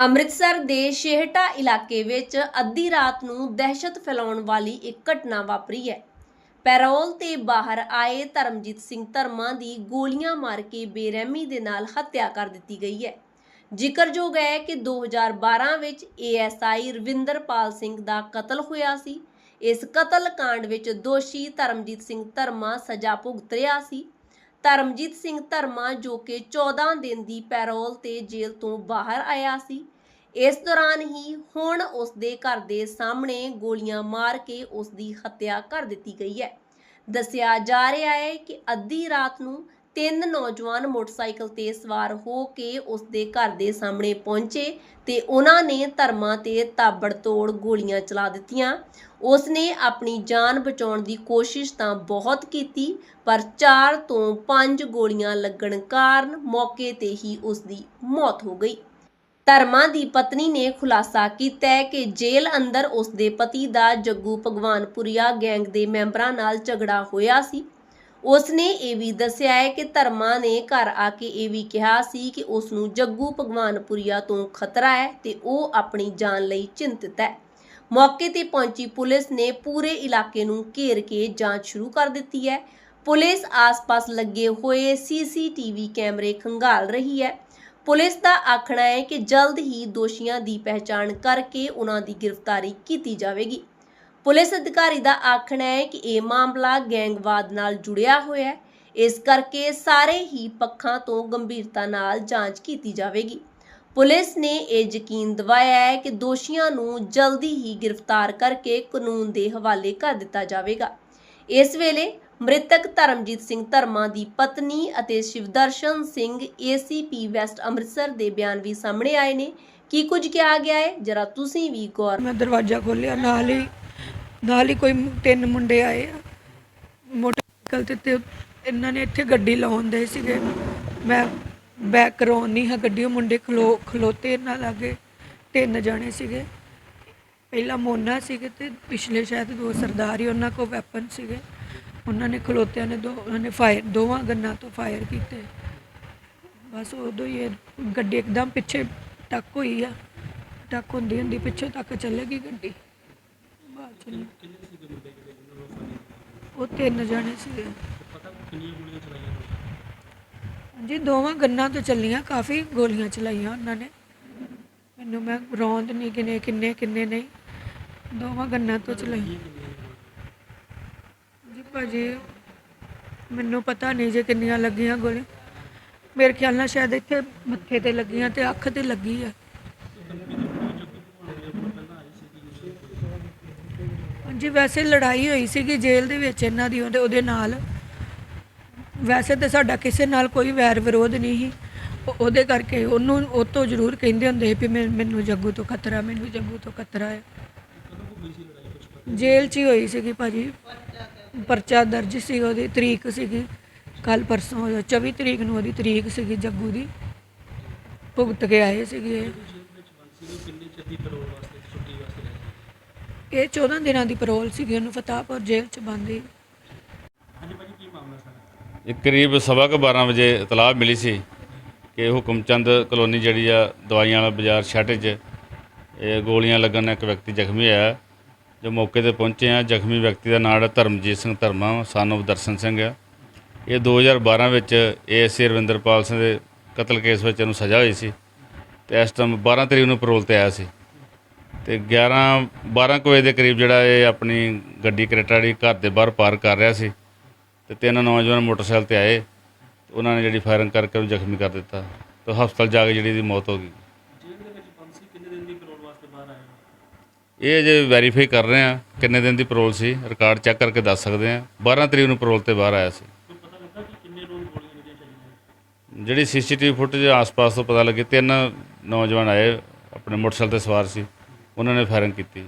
ਅੰਮ੍ਰਿਤਸਰ ਦੇ ਸ਼ੇਹਟਾ ਇਲਾਕੇ ਵਿੱਚ ਅੱਧੀ ਰਾਤ ਨੂੰ ਦਹਿਸ਼ਤ ਫੈਲਾਉਣ ਵਾਲੀ ਇੱਕ ਘਟਨਾ ਵਾਪਰੀ ਹੈ। ਪੈਰੋਲ ਤੇ ਬਾਹਰ ਆਏ ਧਰਮਜੀਤ ਸਿੰਘ ਧਰਮਾ ਦੀ ਗੋਲੀਆਂ ਮਾਰ ਕੇ ਬੇਰਹਿਮੀ ਦੇ ਨਾਲ ਹੱਤਿਆ ਕਰ ਦਿੱਤੀ ਗਈ ਹੈ। ਜ਼ਿਕਰਯੋਗ ਹੈ ਕਿ 2012 ਵਿੱਚ ਏਐਸਆਈ ਰਵਿੰਦਰਪਾਲ ਸਿੰਘ ਦਾ ਕਤਲ ਹੋਇਆ ਸੀ। ਇਸ ਕਤਲ ਕਾਂਡ ਵਿੱਚ ਦੋਸ਼ੀ ਧਰਮਜੀਤ ਸਿੰਘ ਧਰਮਾ ਸਜ਼ਾ ਭੁਗਤ ਰਿਹਾ ਸੀ। ਧਰਮਜੀਤ ਸਿੰਘ ਧਰਮਾ ਜੋ ਕਿ 14 ਦਿਨ ਦੀ ਪੈਰੋਲ ਤੇ ਜੇਲ੍ਹ ਤੋਂ ਬਾਹਰ ਆਇਆ ਸੀ। ਇਸ ਦੌਰਾਨ ਹੀ ਹੁਣ ਉਸ ਦੇ ਘਰ ਦੇ ਸਾਹਮਣੇ ਗੋਲੀਆਂ ਮਾਰ ਕੇ ਉਸ ਦੀ ਹੱਤਿਆ ਕਰ ਦਿੱਤੀ ਗਈ ਹੈ। ਦੱਸਿਆ ਜਾ ਰਿਹਾ ਹੈ ਕਿ ਅੱਧੀ ਰਾਤ ਨੂੰ ਤਿੰਨ ਨੌਜਵਾਨ ਮੋਟਰਸਾਈਕਲ ਤੇ ਸਵਾਰ ਹੋ ਕੇ ਉਸ ਦੇ ਘਰ ਦੇ ਸਾਹਮਣੇ ਪਹੁੰਚੇ ਤੇ ਉਹਨਾਂ ਨੇ ਧਰਮਾਂ ਤੇ ਤਾਬੜਤੋੜ ਗੋਲੀਆਂ ਚਲਾ ਦਿੱਤੀਆਂ। ਉਸ ਨੇ ਆਪਣੀ ਜਾਨ ਬਚਾਉਣ ਦੀ ਕੋਸ਼ਿਸ਼ ਤਾਂ ਬਹੁਤ ਕੀਤੀ, ਪਰ 4 ਤੋਂ 5 ਗੋਲੀਆਂ ਲੱਗਣ ਕਾਰਨ ਮੌਕੇ ਤੇ ਹੀ ਉਸ ਦੀ ਮੌਤ ਹੋ ਗਈ। ਧਰਮਾ ਦੀ ਪਤਨੀ ਨੇ ਖੁਲਾਸਾ ਕੀਤਾ ਹੈ ਕਿ ਜੇਲ੍ਹ ਅੰਦਰ ਉਸ ਦੇ ਪਤੀ ਦਾ ਜੱਗੂ ਭਗਵਾਨਪੁਰੀਆ ਗੈਂਗ ਦੇ ਮੈਂਬਰਾਂ ਨਾਲ ਝਗੜਾ ਹੋਇਆ ਸੀ। ਉਸ ਨੇ ਇਹ ਵੀ ਦੱਸਿਆ ਹੈ ਕਿ ਧਰਮਾ ਨੇ ਘਰ ਆ ਕੇ ਇਹ ਵੀ ਕਿਹਾ ਸੀ ਕਿ ਉਸ ਨੂੰ ਜੱਗੂ ਭਗਵਾਨਪੁਰੀਆ ਤੋਂ ਖਤਰਾ ਹੈ ਤੇ ਉਹ ਆਪਣੀ ਜਾਨ ਲਈ ਚਿੰਤਤ ਹੈ। ਮੌਕੇ ਤੇ ਪਹੁੰਚੀ ਪੁਲਿਸ ਨੇ ਪੂਰੇ ਇਲਾਕੇ ਨੂੰ ਘੇਰ ਕੇ ਜਾਂਚ ਸ਼ੁਰੂ ਕਰ ਦਿੱਤੀ ਹੈ। ਪੁਲਿਸ ਆਸ-ਪਾਸ ਲੱਗੇ ਹੋਏ ਸੀਸੀਟੀਵੀ ਕੈਮਰੇ ਖੰਗਾਲ ਰਹੀ ਹੈ। ਪੁਲਿਸ ਦਾ ਆਖਣਾ ਹੈ ਕਿ ਜਲਦ ਹੀ ਦੋਸ਼ੀਆਂ ਦੀ ਪਹਿਚਾਣ ਕਰਕੇ ਉਹਨਾਂ ਦੀ ਗ੍ਰਿਫਤਾਰੀ ਕੀਤੀ ਜਾਵੇਗੀ। ਪੁਲਿਸ ਅਧਿਕਾਰੀ ਦਾ ਆਖਣਾ ਹੈ ਕਿ ਇਹ ਮਾਮਲਾ ਗੈਂਗਵਾਦ ਨਾਲ ਜੁੜਿਆ ਹੋਇਆ ਹੈ। ਇਸ ਕਰਕੇ ਸਾਰੇ ਹੀ ਪੱਖਾਂ ਤੋਂ ਗੰਭੀਰਤਾ ਨਾਲ ਜਾਂਚ ਕੀਤੀ ਜਾਵੇਗੀ। ਪੁਲਿਸ ਨੇ ਇਹ ਯਕੀਨ ਦਿਵਾਇਆ ਹੈ ਕਿ ਦੋਸ਼ੀਆਂ ਨੂੰ ਜਲਦੀ ਹੀ ਗ੍ਰਿਫਤਾਰ ਕਰਕੇ ਕਾਨੂੰਨ ਦੇ ਹਵਾਲੇ ਕਰ ਦਿੱਤਾ ਜਾਵੇਗਾ। ਇਸ ਵੇਲੇ ਮ੍ਰਿਤਕ ਧਰਮਜੀਤ ਸਿੰਘ ਧਰਮਾ ਦੀ ਪਤਨੀ ਅਤੇ ਸ਼ਿਵਦਰਸ਼ਨ ਸਿੰਘ ਏਸੀਪੀ ਵੈਸਟ ਅੰਮ੍ਰਿਤਸਰ ਦੇ ਬਿਆਨ ਵੀ ਸਾਹਮਣੇ ਆਏ ਨੇ। ਕੀ ਕੁਝ ਕਿਹਾ ਗਿਆ ਹੈ? ਜਰਾ ਤੁਸੀਂ ਵੀ ਗੌਰ ਮੈਂ ਦਰਵਾਜ਼ਾ ਖੋਲ੍ਹਿਆ, ਨਾਲ ਹੀ ਨਾਲ ਹੀ ਕੋਈ ਤਿੰਨ ਮੁੰਡੇ ਆਏ ਆ। ਮੋਟਰਸਾਈਕਲ ਤੇ ਤੇ ਇਹਨਾਂ ਨੇ ਇੱਥੇ ਗੱਡੀ ਲਾਉਣ ਦੇ ਸੀਗੇ। ਮੈਂ ਬੈਕ ਕਰਾਉਣ ਨਹੀਂ ਹੈ ਗੱਡੀ, ਉਹ ਮੁੰਡੇ ਖਲੋ, ਖਲੋਤੇ ਇਹਨਾਂ ਲਾਗੇ ਤਿੰਨ ਜਾਣੇ ਸੀਗੇ। ਪਹਿਲਾ ਮੋਨਾ ਸੀਗੇ ਤੇ ਪਿਛਲੇ ਸ਼ਾਇਦ ਦੋ ਸਰਦਾਰ ਹੀ ਉਹਨਾਂ ਕੋਲ ਵੈਪਨ ਸੀਗੇ। ਉਹਨਾਂ ਨੇ ਖਲੋਤਿਆਂ ਨੇ ਦੋ, ਉਹਨਾਂ ਨੇ ਫਾਇਰ ਦੋਵਾਂ ਗੰਨਾਂ ਤੋਂ ਫਾਇਰ ਕੀਤੇ। ਬਸ ਉਦੋਂ ਹੀ ਇਹ ਗੱਡੀ ਇੱਕਦਮ ਪਿੱਛੇ ਟੱਕ ਹੋਈ ਆ। ਟੱਕ ਹੁੰਦੀ ਹੁੰਦੀ ਪਿੱਛੇ ਤੱਕ ਚੱਲੇਗੀ ਗੱਡੀ। ਉਹ ਤਿੰਨ ਜਣੇ ਸੀਗੇ। ਹਾਂਜੀ ਦੋਵਾਂ ਗੰਨਾਂ ਤੋਂ ਚੱਲੀਆਂ ਕਾਫੀ ਗੋਲੀਆਂ ਚਲਾਈਆਂ ਉਹਨਾਂ ਨੇ। ਮੈਨੂੰ ਮੈਂ ਰੌਂਦ ਨਹੀਂ ਕਿਨੇ ਕਿੰਨੇ ਕਿੰਨੇ ਨਹੀਂ। ਦੋਵਾਂ ਗੰਨਾਂ ਤੋਂ ਚਲਾਈਆਂ। ਜੀ ਭਾਜੀ ਮੈਨੂੰ ਪਤਾ ਨਹੀਂ ਜੇ ਕਿੰਨੀਆਂ ਲੱਗੀਆਂ ਗੋਲੀ ਮੇਰੇ ਖਿਆਲ ਨਾਲ ਸ਼ਾਇਦ ਇੱਥੇ ਮੱਥੇ ਤੇ ਲੱਗੀਆਂ ਤੇ ਅੱਖ ਤੇ ਲੱਗੀ ਆ। ਹਾਂਜੀ, ਵੈਸੇ ਲੜਾਈ ਹੋਈ ਸੀਗੀ ਜੇਲ੍ਹ ਦੇ ਵਿੱਚ ਇਹਨਾਂ ਦੀ ਉਹਦੇ ਉਹਦੇ ਨਾਲ। ਵੈਸੇ ਤੇ ਸਾਡਾ ਕਿਸੇ ਨਾਲ ਕੋਈ ਵੈਰ ਵਿਰੋਧ ਨਹੀਂ ਸੀ। ਉਹ- ਉਹਦੇ ਕਰਕੇ ਉਹਨੂੰ ਉਹ ਤੋਂ ਜ਼ਰੂਰ ਕਹਿੰਦੇ ਹੁੰਦੇ ਸੀ ਵੀ ਮੈਂ- ਮੈਨੂੰ ਜੱਗੂ ਤੋਂ ਖਤਰਾ ਮੈਨੂੰ ਜੱਗੂ ਤੋਂ ਖਤਰਾ ਹੈ। ਜੇਲ੍ਹ 'ਚ ਹੀ ਹੋਈ ਸੀਗੀ ਭਾਜੀ। ਪਰਚਾ ਦਰਜ ਸੀ ਉਹਦੀ, ਤਰੀਕ ਸੀਗੀ। ਕੱਲ ਪਰਸੋਂ 24 ਤਰੀਕ ਨੂੰ ਉਹਦੀ ਤਰੀਕ ਸੀਗੀ ਜੱਗੂ ਦੀ। ਭੁਗਤ ਕੇ ਆਏ ਸੀਗੇ। ਇਹ। ਇਹ 14 ਦਿਨਾਂ ਦੀ ਪਰੋਲ ਸੀਗੀ ਉਹਨੂੰ ਫਤਾਹਪੁਰ ਜੇਲ੍ਹ 'ਚ ਬੰਦੀ ਇਹ ਕਰੀਬ ਸਵਾ ਕੁ 12 ਵਜੇ ਇਤਲਾਹ ਮਿਲੀ ਸੀ ਕਿ ਹੁਕਮਚੰਦ ਕਲੋਨੀ ਜਿਹੜੀ ਆ ਦਵਾਈਆਂ ਵਾਲਾ ਬਾਜ਼ਾਰ ਛਾਟੇ 'ਚ ਇਹ ਗੋਲੀਆਂ ਲੱਗਣ ਨਾਲ ਇੱਕ ਵਿਅਕਤੀ ਜ਼ਖਮੀ ਹੋਇਆ। ਜੋ ਮੌਕੇ ਤੇ ਪਹੁੰਚੇ ਆ ਜ਼ਖਮੀ ਵਿਅਕਤੀ ਦਾ ਨਾਮ ਹੈ ਧਰਮਜੀਤ ਸਿੰਘ ਧਰਮਾ son of ਦਰਸ਼ਨ ਸਿੰਘ ਆ। ਇਹ 2012 ਵਿੱਚ ਏਐਸਏ ਰਵਿੰਦਰਪਾਲ ਸਿੰਘ ਦੇ ਕਤਲ ਕੇਸ ਵਿੱਚ ਇਹਨੂੰ ਸਜ਼ਾ ਹੋਈ ਸੀ ਤੇ ਇਸ ਟਾਈਮ 12 ਤਰੀਕ ਨੂੰ ਪੈਰੋਲ ਤੇ ਆਇਆ ਸੀ। ਤੇ 11 12 ਕੁ ਵਜੇ ਦੇ ਕਰੀਬ ਜਿਹੜਾ ਇਹ ਆਪਣੀ ਗੱਡੀ ਕਰੇਟਾ ਜਿਹੜੀ ਘਰ ਦੇ ਬਾਹਰ ਪਾਰਕ ਕਰ ਰਿਹਾ ਸੀ ਤੇ ਤਿੰਨ ਨੌਜਵਾਨ ਮੋਟਰਸਾਈਕਲ ਤੇ ਆਏ। ਉਹਨਾਂ ਨੇ ਜਿਹੜੀ ਫਾਇਰਿੰਗ ਕਰਕੇ ਉਹਨੂੰ ਜ਼ਖਮੀ ਕਰ ਦਿੱਤਾ ਤੇ ਹਸਪਤਾਲ ਜਾ ਕੇ ਜਿਹੜੀ ਦੀ ਮੌਤ ਹੋ ਗਈ। ਇਹ ਜੇ ਵੈਰੀਫਾਈ ਕਰ ਰਹੇ ਆ ਕਿੰਨੇ ਦਿਨ ਦੀ ਪੈਰੋਲ ਸੀ ਰਿਕਾਰਡ ਚੈੱਕ ਕਰਕੇ ਦੱਸ ਸਕਦੇ ਆ 12 ਤਰੀਕ ਨੂੰ ਪੈਰੋਲ ਤੇ ਬਾਹਰ ਆਇਆ ਸੀ। ਜਿਹੜੀ ਸੀਸੀਟੀਵੀ ਫੁਟੇਜ ਆਸ-ਪਾਸ ਤੋਂ ਪਤਾ ਲੱਗੇ ਤਿੰਨ ਨੌਜਵਾਨ ਆਏ ਆਪਣੇ ਮੋਟਰਸਾਈਕਲ ਤੇ ਸਵਾਰ ਸੀ। ਉਹਨਾਂ ਨੇ ਫਾਇਰਿੰਗ ਕੀਤੀ।